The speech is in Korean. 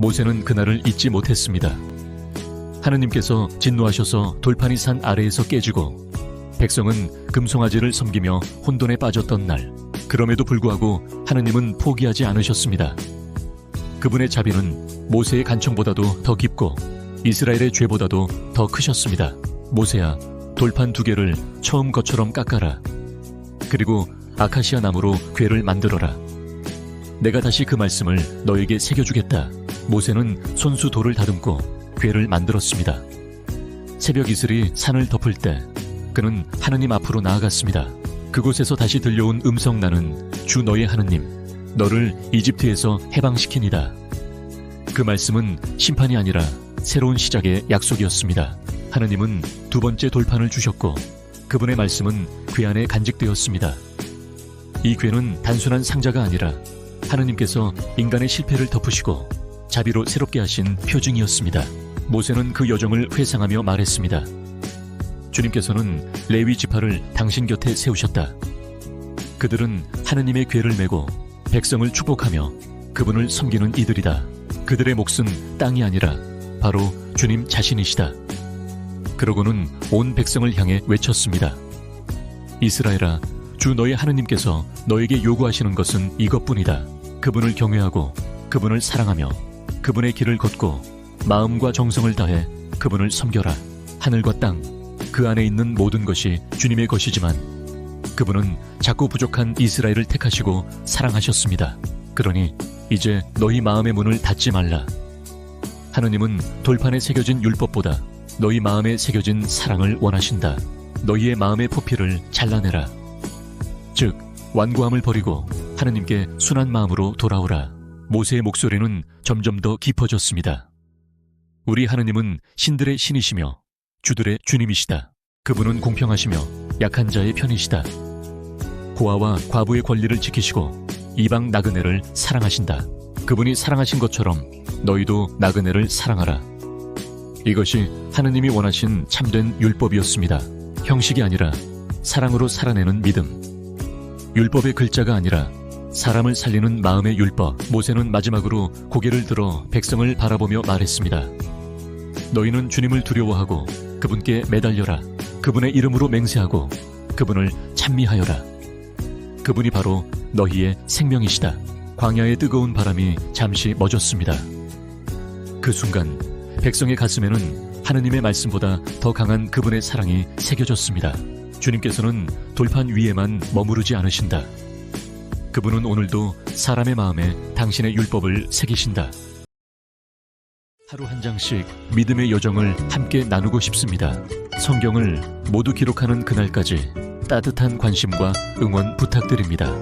모세는 그날을 잊지 못했습니다. 하느님께서 진노하셔서 돌판이 산 아래에서 깨지고 백성은 금송아지를 섬기며 혼돈에 빠졌던 날. 그럼에도 불구하고 하느님은 포기하지 않으셨습니다. 그분의 자비는 모세의 간청보다도 더 깊고 이스라엘의 죄보다도 더 크셨습니다. 모세야, 돌판 두 개를 처음 것처럼 깎아라. 그리고 아카시아 나무로 궤를 만들어라. 내가 다시 그 말씀을 너에게 새겨주겠다. 모세는 손수 돌을 다듬고 궤를 만들었습니다. 새벽 이슬이 산을 덮을 때 그는 하느님 앞으로 나아갔습니다. 그곳에서 다시 들려온 음성 나는 주 너의 하느님, 너를 이집트에서 해방시키니다. 그 말씀은 심판이 아니라 새로운 시작의 약속이었습니다. 하느님은 두 번째 돌판을 주셨고 그분의 말씀은 궤 안에 간직되었습니다. 이 궤는 단순한 상자가 아니라 하느님께서 인간의 실패를 덮으시고 자비로 새롭게 하신 표징이었습니다. 모세는 그 여정을 회상하며 말했습니다. 주님께서는 레위 지파를 당신 곁에 세우셨다. 그들은 하느님의 궤를 메고 백성을 축복하며 그분을 섬기는 이들이다. 그들의 몫은 땅이 아니라 바로 주님 자신이시다. 그러고는 온 백성을 향해 외쳤습니다. 이스라엘아, 주 너의 하느님께서 너에게 요구하시는 것은 이것뿐이다. 그분을 경외하고 그분을 사랑하며 그분의 길을 걷고 마음과 정성을 다해 그분을 섬겨라. 하늘과 땅, 그 안에 있는 모든 것이 주님의 것이지만 그분은 작고 부족한 이스라엘을 택하시고 사랑하셨습니다. 그러니 이제 너희 마음의 문을 닫지 말라. 하느님은 돌판에 새겨진 율법보다 너희 마음에 새겨진 사랑을 원하신다. 너희의 마음의 포피를 잘라내라. 즉, 완고함을 버리고 하느님께 순한 마음으로 돌아오라. 모세의 목소리는 점점 더 깊어졌습니다. 우리 하느님은 신들의 신이시며 주들의 주님이시다. 그분은 공평하시며 약한 자의 편이시다. 고아와 과부의 권리를 지키시고 이방 나그네를 사랑하신다. 그분이 사랑하신 것처럼 너희도 나그네를 사랑하라. 이것이 하느님이 원하신 참된 율법이었습니다. 형식이 아니라 사랑으로 살아내는 믿음. 율법의 글자가 아니라 사람을 살리는 마음의 율법. 모세는 마지막으로 고개를 들어 백성을 바라보며 말했습니다. 너희는 주님을 두려워하고 그분께 매달려라. 그분의 이름으로 맹세하고 그분을 찬미하여라. 그분이 바로 너희의 생명이시다. 광야의 뜨거운 바람이 잠시 멎었습니다. 그 순간 백성의 가슴에는 하느님의 말씀보다 더 강한 그분의 사랑이 새겨졌습니다. 주님께서는 돌판 위에만 머무르지 않으신다. 그분은 오늘도 사람의 마음에 당신의 율법을 새기신다. 하루 한 장씩 믿음의 여정을 함께 나누고 싶습니다. 성경을 모두 기록하는 그날까지 따뜻한 관심과 응원 부탁드립니다.